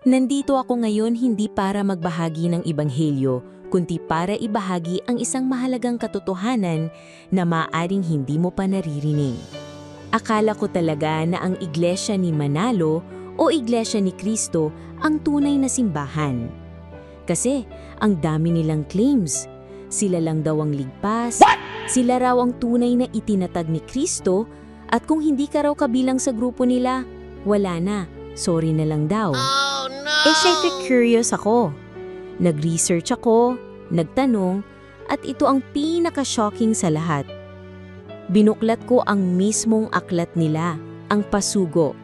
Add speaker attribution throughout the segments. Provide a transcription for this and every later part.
Speaker 1: Nandito ako ngayon hindi para magbahagi ng ibanghelyo, kundi para ibahagi ang isang mahalagang katotohanan na maaring hindi mo pa naririnig. Akala ko talaga na ang iglesia ni Manalo o iglesia ni Kristo ang tunay na simbahan. Kasi ang dami nilang claims. Sila lang daw ang ligpas, sila raw ang tunay na itinatag ni Kristo, at kung hindi ka raw kabilang sa grupo nila, wala na, sorry na lang daw. Eh syempre curious ako. Nag-research ako, nagtanong, at ito ang pinaka-shocking sa lahat. Binuklat ko ang mismong aklat nila, ang Pasugo.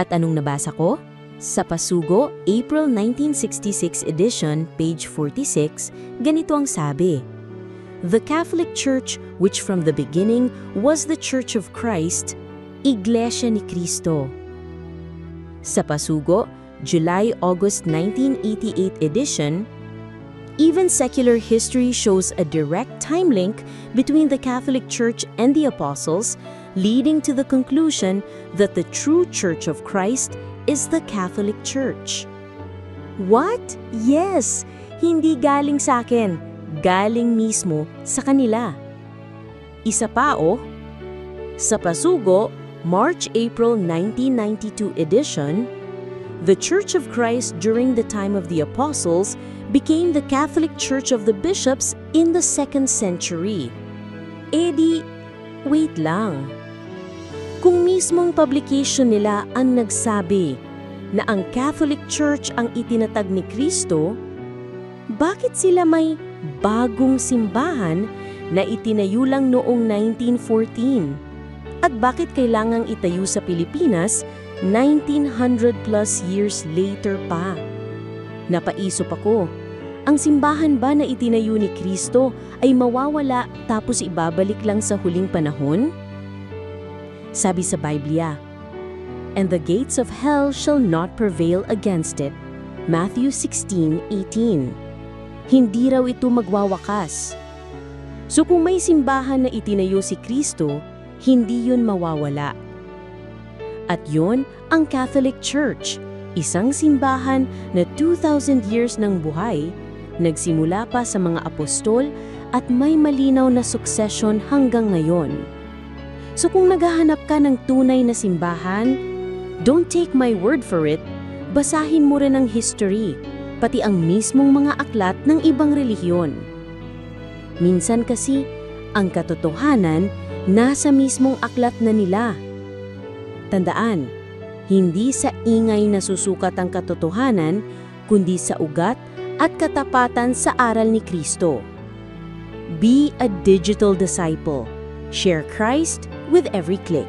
Speaker 1: At anong nabasa ko? Sa Pasugo, April 1966 edition, page 46, ganito ang sabi. The Catholic Church, which from the beginning was the Church of Christ, Iglesia ni Cristo. Sa Pasugo, July-August 1988 edition, even secular history shows a direct time link between the Catholic Church and the Apostles, leading to the conclusion that the true Church of Christ is the Catholic Church. What? Yes! Hindi galing sa akin. Galing mismo sa kanila. Isa pa oh. Sa Pasugo, March-April 1992 edition, the Church of Christ during the time of the Apostles became the Catholic Church of the Bishops in the second century. Di, wait lang. Kung mismong publication nila ang nagsabi na ang Catholic Church ang itinatag ni Kristo, bakit sila may bagong simbahan na itinayo lang noong 1914? At bakit kailangang itayo sa Pilipinas 1900 plus years later pa? Napaisip ako, ang simbahan ba na itinayo ni Kristo ay mawawala tapos ibabalik lang sa huling panahon? Sabi sa Biblia, And the gates of hell shall not prevail against it. Matthew 16:18. Hindi raw ito magwawakas. So kung may simbahan na itinayo si Kristo, hindi yun mawawala. At yun ang Catholic Church, isang simbahan na 2,000 years ng buhay, nagsimula pa sa mga apostol at may malinaw na succession hanggang ngayon. So kung naghahanap ka ng tunay na simbahan, don't take my word for it, basahin mo rin ang history, pati ang mismong mga aklat ng ibang relihiyon. Minsan kasi, ang katotohanan nasa mismong aklat na nila. Tandaan, hindi sa ingay nasusukat ang katotohanan, kundi sa ugat at katapatan sa aral ni Kristo. Be a digital disciple. Share Christ with every click.